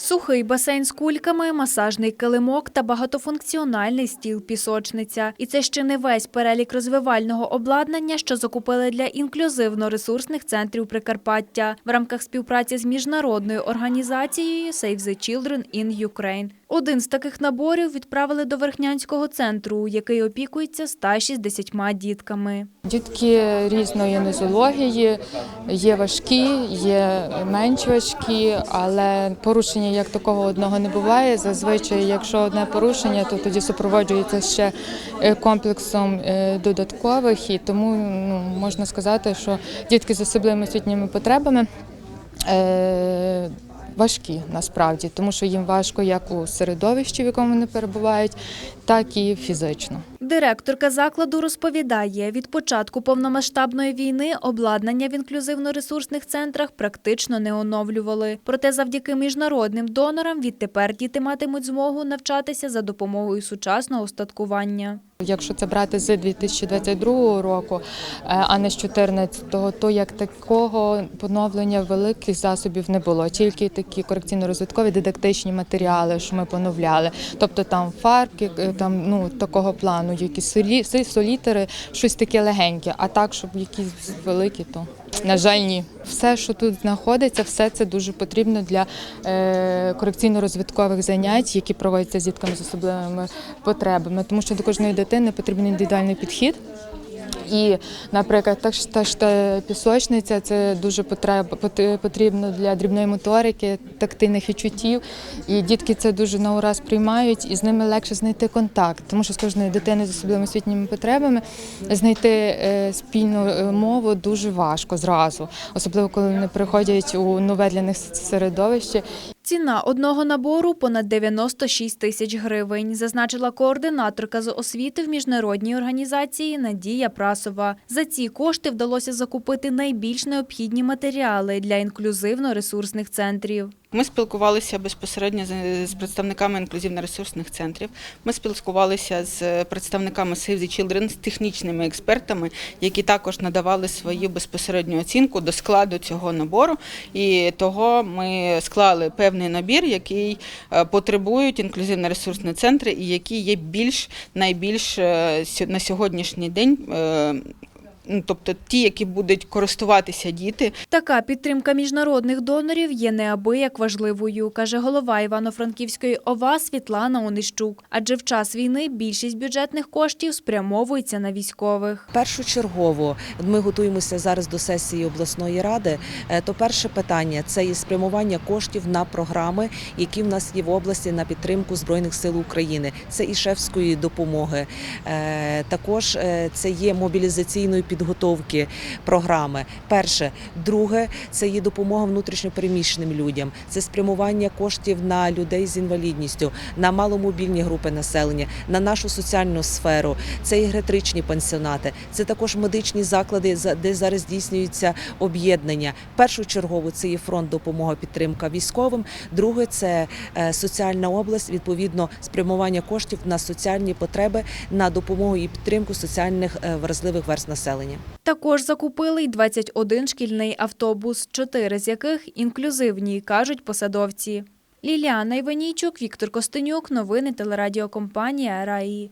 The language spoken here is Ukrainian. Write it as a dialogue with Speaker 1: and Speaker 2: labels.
Speaker 1: Сухий басейн з кульками, масажний килимок та багатофункціональний стіл-пісочниця. І це ще не весь перелік розвивального обладнання, що закупили для інклюзивно-ресурсних центрів Прикарпаття в рамках співпраці з міжнародною організацією Save the Children in Ukraine. Один з таких наборів відправили до Верхнянського центру, який опікується 160 дітками.
Speaker 2: Дітки різної нозології, є важкі, є менш важкі, але порушення як такого одного не буває. Зазвичай, якщо одне порушення, то тоді супроводжується ще е, комплексом е, додаткових, і тому ну, можна сказати, що дітки з особливими освітніми потребами. е, Важкі насправді, тому що їм важко як у середовищі, в якому вони перебувають, так і фізично.
Speaker 1: Директорка закладу розповідає, від початку повномасштабної війни обладнання в інклюзивно-ресурсних центрах практично не оновлювали. Проте завдяки міжнародним донорам відтепер діти матимуть змогу навчатися за допомогою сучасного устаткування.
Speaker 2: Якщо це брати з 2022 року, е, а не з 2014, то як такого поновлення великих засобів не було. Тільки такі корекційно-розвиткові дидактичні матеріали, що ми поновляли. Тобто там фарбки, е, там ну такого плану, якісь солі, солітери, щось таке легеньке. А так, щоб якісь великі, то на жаль, ні. Все, що тут знаходиться, все це дуже потрібно для е, корекційно-розвиткових занять, які проводяться з дітками з особливими потребами, тому що до кожної дитини потрібен індивідуальний підхід. І, наприклад, та ж та ж пісочниця це дуже потрібно для дрібної моторики, тактильних відчуттів. І дітки це дуже на ураз приймають, і з ними легше знайти контакт, тому що з кожної дитини з особливими освітніми потребами знайти е, спільну е, мову дуже важко зразу, особливо коли вони приходять у нове для них середовище.
Speaker 1: Ціна одного набору понад 96 тисяч гривень, зазначила координаторка з освіти в міжнародній організації Надія Прасова. За ці кошти вдалося закупити найбільш необхідні матеріали для інклюзивно-ресурсних центрів.
Speaker 3: Ми спілкувалися безпосередньо з- представниками інклюзивно-ресурсних центрів. Ми спілкувалися з представниками Save the Children, з технічними експертами, які також надавали свою безпосередню оцінку до складу цього набору. І того ми склали певний набір, який е, потребують інклюзивно-ресурсні центри, і які є більш найбільш е, на сьогоднішній день. Ну, Тобто ті, які будуть користуватися діти,
Speaker 1: Така підтримка міжнародних донорів є неабияк важливою, каже голова Івано-Франківської ОВА Світлана Онищук. Адже в час війни більшість бюджетних коштів спрямовується на військових.
Speaker 4: Першочергово ми готуємося зараз до сесії обласної ради. Е, То перше питання це є спрямування коштів на програми, які в нас є в області на підтримку збройних сил України. Це і шефської допомоги. Е, Також е, це є мобілізаційної підготовки програми. Перше, друге, це є допомога внутрішньопереміщеним людям. Це спрямування коштів на людей з інвалідністю, на маломобільні групи населення, на нашу соціальну сферу. Це і гератричні пансіонати, це також медичні заклади, за- де зараз здійснюються об'єднання. Першочергово це є фронт допомога підтримка військовим. Друге це е, соціальна область, відповідно спрямування коштів на соціальні потреби, на допомогу і підтримку соціальних е, вразливих верст населення.
Speaker 1: Також закупили й 21 шкільний автобус, чотири з яких інклюзивні, кажуть посадовці. Ліліана Іванійчук, Віктор Костенюк. Новини телерадіокомпанія РАІ.